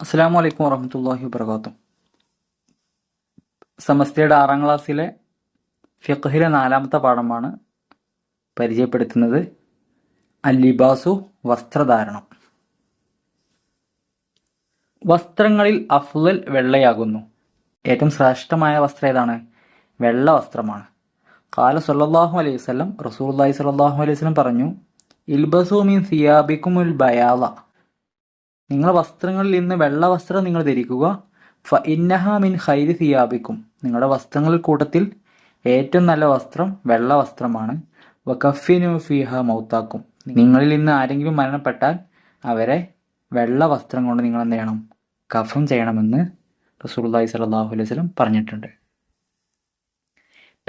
അസ്സാം വലൈക്കും വറഹമത്തല്ലാഹി വബർക്കാത്തു സമസ്തയുടെ ആറാം ക്ലാസ്സിലെ ഫിഖ്ഹിലെ നാലാമത്തെ പാഠമാണ് പരിചയപ്പെടുത്തുന്നത്. അല്ലിബാസു വസ്ത്രധാരണം. വസ്ത്രങ്ങളിൽ അഫ്ലൽ വെള്ളയാകുന്നു. ഏറ്റവും ശ്രേഷ്ഠമായ വസ്ത്രം ഏതാണ്? വെള്ള വസ്ത്രമാണ്. കാല സല്ലല്ലാഹു അലൈഹി വസല്ലം റസൂലുള്ളാഹി സല്ലാഹു അലൈഹി വസല്ലം പറഞ്ഞു ഇൽബസു മീൻ സിയാബിക്കുമുൽ ബയാള. നിങ്ങളുടെ വസ്ത്രങ്ങളിൽ നിന്ന് വെള്ള വസ്ത്രം നിങ്ങൾ ധരിക്കുക. ഫ ഇന്നഹ മിൻ ഹൈരി സിയാബിക്കും. നിങ്ങളുടെ വസ്ത്രങ്ങളിൽ കൂട്ടത്തിൽ ഏറ്റവും നല്ല വസ്ത്രം വെള്ള വസ്ത്രമാണ്. വ കഫിനു ഫിഹ മൗത്താക്കും. നിങ്ങളിൽ നിന്ന് ആരെങ്കിലും മരണപ്പെട്ടാൽ അവരെ വെള്ള വസ്ത്രം കൊണ്ട് നിങ്ങൾ എന്ത് ചെയ്യണം? കഫം ചെയ്യണമെന്ന് റസൂലുള്ളാഹി സലാഹു അലൈഹി വസല്ലം പറഞ്ഞിട്ടുണ്ട്.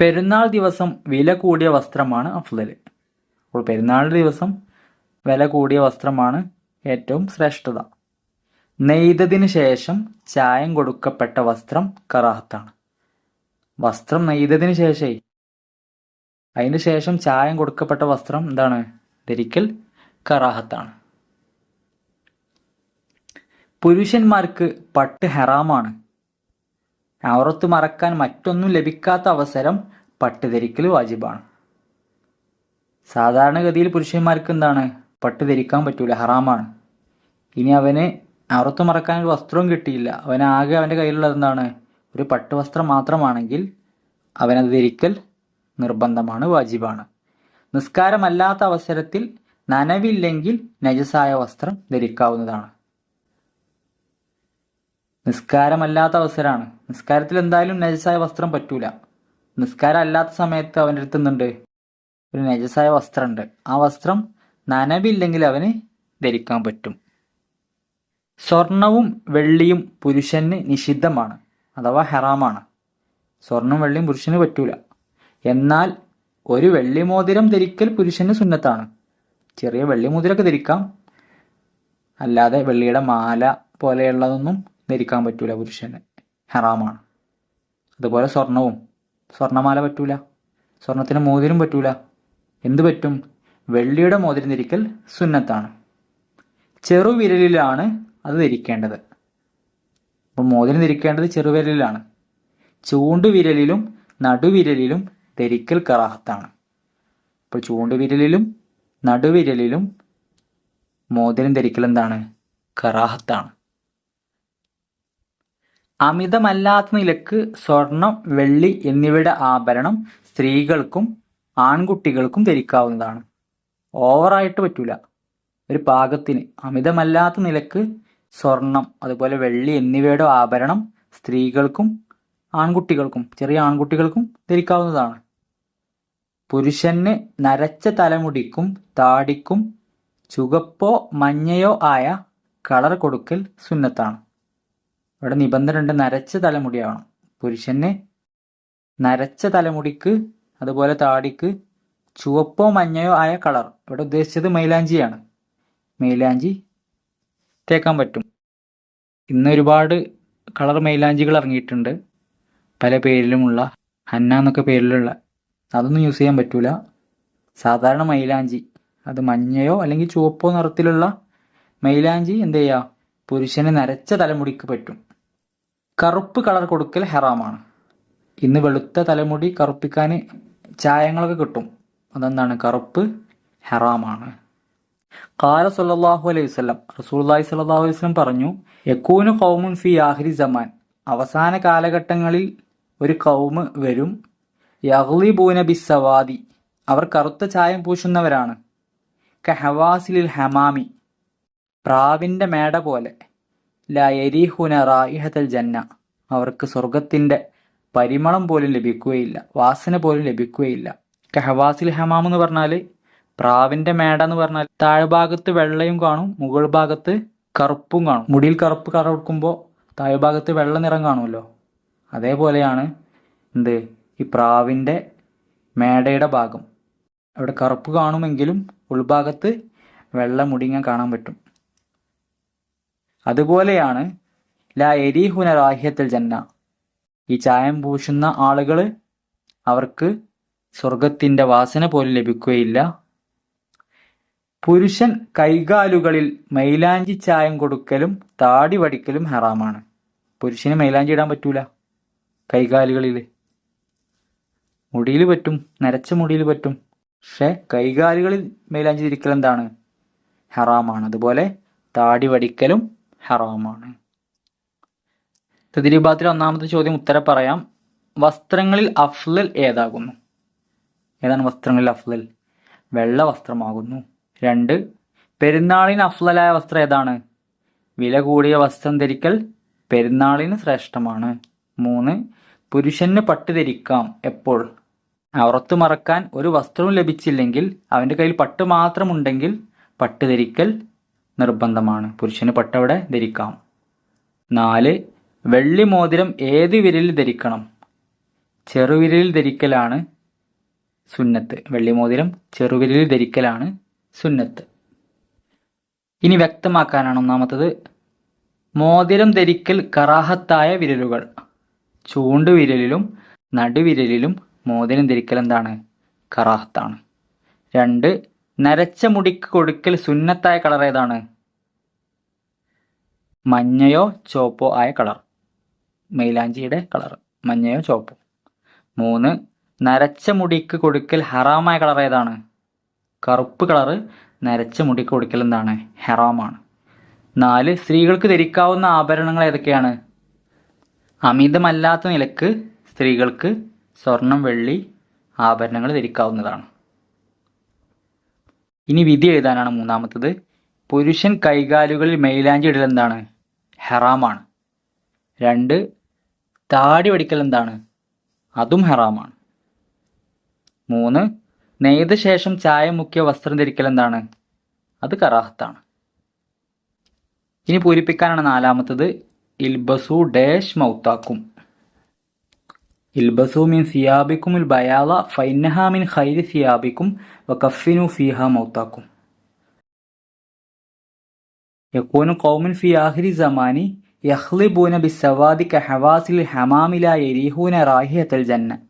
പെരുന്നാൾ ദിവസം വില കൂടിയ വസ്ത്രമാണ് അഫ്ലൽ അപ്പോൾ പെരുന്നാൾ ദിവസം വില കൂടിയ വസ്ത്രമാണ് ഏറ്റവും ശ്രേഷ്ഠത. നെയ്തതിനു ശേഷം ചായം കൊടുക്കപ്പെട്ട വസ്ത്രം കറാഹത്താണ് വസ്ത്രം നെയ്തതിനു ശേഷേ. അതിന് ശേഷം ചായം കൊടുക്കപ്പെട്ട വസ്ത്രം എന്താണ്? ധരിക്കൽ കറാഹത്താണ്. പുരുഷന്മാർക്ക് പട്ട് ഹെറാമാണ്. ഔറത്ത് മറക്കാൻ മറ്റൊന്നും ലഭിക്കാത്ത അവസരം പട്ട് ധരിക്കൽ വാജിബാണ്. സാധാരണഗതിയിൽ പുരുഷന്മാർക്ക് എന്താണ്? പട്ട് ധരിക്കാൻ പറ്റൂല ഹറാമാണ്. ഇനി അവന് അറുത്തു മറക്കാൻ ഒരു വസ്ത്രവും കിട്ടിയില്ല. അവൻ ആകെ അവന്റെ കയ്യിലുള്ളത് എന്താണ്? ഒരു പട്ട് വസ്ത്രം മാത്രമാണെങ്കിൽ അവനത് ധരിക്കൽ നിർബന്ധമാണ് വാജിബാണ്. നിസ്കാരമല്ലാത്ത അവസരത്തിൽ നനവില്ലെങ്കിൽ നജസായ വസ്ത്രം ധരിക്കാവുന്നതാണ്. നിസ്കാരമല്ലാത്ത അവസരമാണ്. നിസ്കാരത്തിൽ എന്തായാലും നജസായ വസ്ത്രം പറ്റൂല. നിസ്കാരം അല്ലാത്ത സമയത്ത് അവന്റെ അടുത്ത് എന്തുണ്ട്? ഒരു നജസായ വസ്ത്രമുണ്ട്. ആ വസ്ത്രം നനവില്ലെങ്കിൽ അവന് ധരിക്കാൻ പറ്റും. സ്വർണവും വെള്ളിയും പുരുഷന് നിഷിദ്ധമാണ് അഥവാ ഹെറാമാണ്. സ്വർണം വെള്ളിയും പുരുഷന് പറ്റൂല. എന്നാൽ ഒരു വെള്ളി മോതിരം ധരിക്കൽ പുരുഷന് സുന്നത്താണ്. ചെറിയ വെള്ളി മോതിരമൊക്കെ ധരിക്കാം. അല്ലാതെ വെള്ളിയുടെ മാല പോലെയുള്ളതൊന്നും ധരിക്കാൻ പറ്റൂല പുരുഷന്. ഹെറാമാണ്. അതുപോലെ സ്വർണവും. സ്വർണമാല പറ്റൂല. സ്വർണത്തിന് മോതിരം പറ്റൂല. എന്ത് പറ്റും? വെള്ളിയുടെ മോതിരം ധരിക്കൽ സുന്നത്താണ്. ചെറുവിരലിലാണ് അത് ധരിക്കേണ്ടത്. അപ്പോൾ മോതിരം ധരിക്കേണ്ടത് ചെറുവിരലിലാണ്. ചൂണ്ടുവിരലിലും നടുവിരലിലും ധരിക്കൽ കറാഹത്താണ്. അപ്പോൾ ചൂണ്ടുവിരലിലും നടുവിരലിലും മോതിരം ധരിക്കൽ എന്താണ്? കറാഹത്താണ്. അമിതമല്ലാത്ത നിലയ്ക്ക് സ്വർണം വെള്ളി എന്നിവയുടെ ആഭരണം സ്ത്രീകൾക്കും ആൺകുട്ടികൾക്കും ധരിക്കാവുന്നതാണ്. ഓവറായിട്ട് പറ്റൂല. ഒരു പാകത്തിന്. അമിതമല്ലാത്ത നിലയ്ക്ക് സ്വർണം അതുപോലെ വെള്ളി എന്നിവയുടെ ആഭരണം സ്ത്രീകൾക്കും ആൺകുട്ടികൾക്കും ചെറിയ ആൺകുട്ടികൾക്കും ധരിക്കാവുന്നതാണ്. പുരുഷന് നരച്ച തലമുടിക്കും താടിക്കും ചുവപ്പോ മഞ്ഞയോ ആയ കളർ കൊടുക്കൽ സുന്നത്താണ്. ഇവിടെ നിബന്ധന ഉണ്ട് നരച്ച തലമുടിയാവണം. പുരുഷന് നരച്ച തലമുടിക്ക് അതുപോലെ താടിക്ക് ചുവപ്പോ മഞ്ഞയോ ആയ കളർ. ഇവിടെ ഉദ്ദേശിച്ചത് മൈലാഞ്ചിയാണ്. മൈലാഞ്ചി തേക്കാൻ പറ്റും. ഇന്ന് ഒരുപാട് കളർ മൈലാഞ്ചികൾ ഇറങ്ങിയിട്ടുണ്ട്. പല പേരിലുമുള്ള ഹന്ന എന്നൊക്കെ പേരിലുള്ള. അതൊന്നും യൂസ് ചെയ്യാൻ പറ്റൂല. സാധാരണ മൈലാഞ്ചി. അത് മഞ്ഞയോ അല്ലെങ്കിൽ ചുവപ്പോ നിറത്തിലുള്ള മൈലാഞ്ചി എന്ത് ചെയ്യുക പുരുഷന് നരച്ച തലമുടിക്ക് പറ്റും. കറുപ്പ് കളർ കൊടുക്കൽ ഹെറാമാണ്. ഇന്ന് വെളുത്ത തലമുടി കറുപ്പിക്കാൻ ചായങ്ങളൊക്കെ കിട്ടും. അതെന്താണ്? കറുപ്പ് ഹെറാമാണ്. കാല സല്ലല്ലാഹു അലൈഹി വസല്ലം റസൂലുള്ളാഹി സല്ലാഹു അലൈഹി വസ്ലം പറഞ്ഞു യക്കൂന് കൗമുൻ ഫി ആഹ്രി ജമാൻ അവസാന കാലഘട്ടങ്ങളിൽ ഒരു കൗമ് വരും. യഗ്ലിബൂന ബിസ്സവാദി. അവർ കറുത്ത ചായം പൂശുന്നവരാണ്. കഹവാസിലിൽ ഹമാമി. പ്രാവിന്റെ മേട പോലെ. ലയരീഹുന റായിഹത്തൽ ജന്ന. അവർക്ക് സ്വർഗത്തിന്റെ പരിമളം പോലും ലഭിക്കുകയില്ല. വാസന പോലും ലഭിക്കുകയില്ല. കഹവാസിൽ ഹമാം എന്ന് പറഞ്ഞാൽ പ്രാവിന്റെ മേട എന്ന് പറഞ്ഞാൽ താഴ്ഭാഗത്ത് വെള്ളയും കാണും മുകൾ ഭാഗത്ത് കറുപ്പും കാണും. മുടിയിൽ കറുപ്പ് കറക്കുമ്പോൾ താഴ്ഭാഗത്ത് വെള്ള നിറം കാണുമല്ലോ. അതേപോലെയാണ് എന്ത്? ഈ പ്രാവിന്റെ മേടയുടെ ഭാഗം. അവിടെ കറുപ്പ് കാണുമെങ്കിലും ഉൾഭാഗത്ത് വെള്ള മുടിങ്ങാൻ കാണാൻ പറ്റും. അതുപോലെയാണ് ലാ എരി ഹുനരാഹ്യത്തിൽ ജന്ന. ഈ ചായം പൂശുന്ന ആളുകൾ അവർക്ക് സ്വർഗത്തിന്റെ വാസന പോലും ലഭിക്കുകയില്ല. പുരുഷൻ കൈകാലുകളിൽ മൈലാഞ്ചി ചായം കൊടുക്കലും താടി വടിക്കലും ഹറാമാണ്. പുരുഷന് മൈലാഞ്ചി ഇടാൻ പറ്റൂല. കൈകാലുകളിൽ. മുടിയിൽ പറ്റും നരച്ച മുടിയിൽ പറ്റും. പക്ഷെ കൈകാലുകളിൽ മൈലാഞ്ചി തിരിക്കൽ എന്താണ്? ഹറാമാണ്. അതുപോലെ താടി വടിക്കലും ഹറാമാണ്. തദ്രീബാത്തിൽ ഒന്നാമത്തെ ചോദ്യം ഉത്തരം പറയാം. വസ്ത്രങ്ങളിൽ അഫ്ലൽ ഏതാകുന്നു? ഏതാണ് വസ്ത്രങ്ങളിൽ അഫ്ലൽ വെള്ള വസ്ത്രമാകുന്നു. രണ്ട് പെരുന്നാളിന് അഫ്ലലായ വസ്ത്രം ഏതാണ്? വില കൂടിയ വസ്ത്രം ധരിക്കൽ പെരുന്നാളിന് ശ്രേഷ്ഠമാണ്. മൂന്ന് പുരുഷന് പട്ട് ധരിക്കാം എപ്പോൾ? അവറത്ത് മറക്കാൻ ഒരു വസ്ത്രവും ലഭിച്ചില്ലെങ്കിൽ അവന്റെ കയ്യിൽ പട്ട് മാത്രമുണ്ടെങ്കിൽ പട്ട് ധരിക്കൽ നിർബന്ധമാണ്. പുരുഷന് പട്ടവിടെ ധരിക്കാം. നാല് വെള്ളി മോതിരം ഏത് വിരലിൽ ധരിക്കണം? ചെറുവിരലിൽ ധരിക്കലാണ് സുന്നത്ത്. വെള്ളിമോതിരം ചെറുവിരലിൽ ധരിക്കലാണ് സുന്നത്ത്. ഇനി വ്യക്തമാക്കാനാണ് ഒന്നാമത്തത് മോതിരം ധരിക്കൽ കറാഹത്തായ വിരലുകൾ. ചൂണ്ടുവിരലിലും നടുവിരലിലും മോതിരം ധരിക്കൽ എന്താണ്? കറാഹത്താണ്. രണ്ട് നരച്ച മുടിക്ക് കൊടുക്കൽ സുന്നത്തായ കളർ ഏതാണ്? മഞ്ഞയോ ചോപ്പോ ആയ കളർ. മൈലാഞ്ചിയുടെ കളർ. മഞ്ഞയോ ചോപ്പോ മൂന്ന് നരച്ച മുടിക്ക് കൊടുക്കൽ ഹറാമായ കളർ ഏതാണ്? കറുപ്പ് കളറ് നരച്ച മുടിക്ക് കൊടുക്കൽ എന്താണ്? ഹറാമാണ്. നാല് സ്ത്രീകൾക്ക് ധരിക്കാവുന്ന ആഭരണങ്ങൾ ഏതൊക്കെയാണ്? അമിതമല്ലാത്ത നിലയ്ക്ക് സ്ത്രീകൾക്ക് സ്വർണം വെള്ളി ആഭരണങ്ങൾ ധരിക്കാവുന്നതാണ്. ഇനി വിധി എഴുതാനാണ് മൂന്നാമത്തത്. പുരുഷൻ കൈകാലുകളിൽ മെയിലാഞ്ചി ഇടൽ എന്താണ്? ഹെറാമാണ്. രണ്ട് താടി വടിക്കൽ എന്താണ്? അതും ഹറാമാണ്. മൂന്ന് നെയ്ത ശേഷം ചായ മുക്കിയ വസ്ത്രം ധരിക്കൽ എന്താണ്? അത് കറാഹത്താണ്. ഇനി പൂരിപ്പിക്കാനാണ് നാലാമത്തത് ഇൽബസു ഡേഷ് മൗത്താക്കും. ഇൽബസു മീൻ സിയാബിക്കും ഇൽ ബയാല ഫൈനഹ മീൻ ഹൈരി സിയാബിക്കും വ കഫിനു ഫിഹ മൗത്താക്കും. യക്കോനു കൗമിൻ ഫി ആഹിരി സമാനി യഹ്ലിബൂന ബിസവാദി കഹവാസിൽ ഹമാമില യരീഹൂന റാഹിയത്തൽ ജന്ന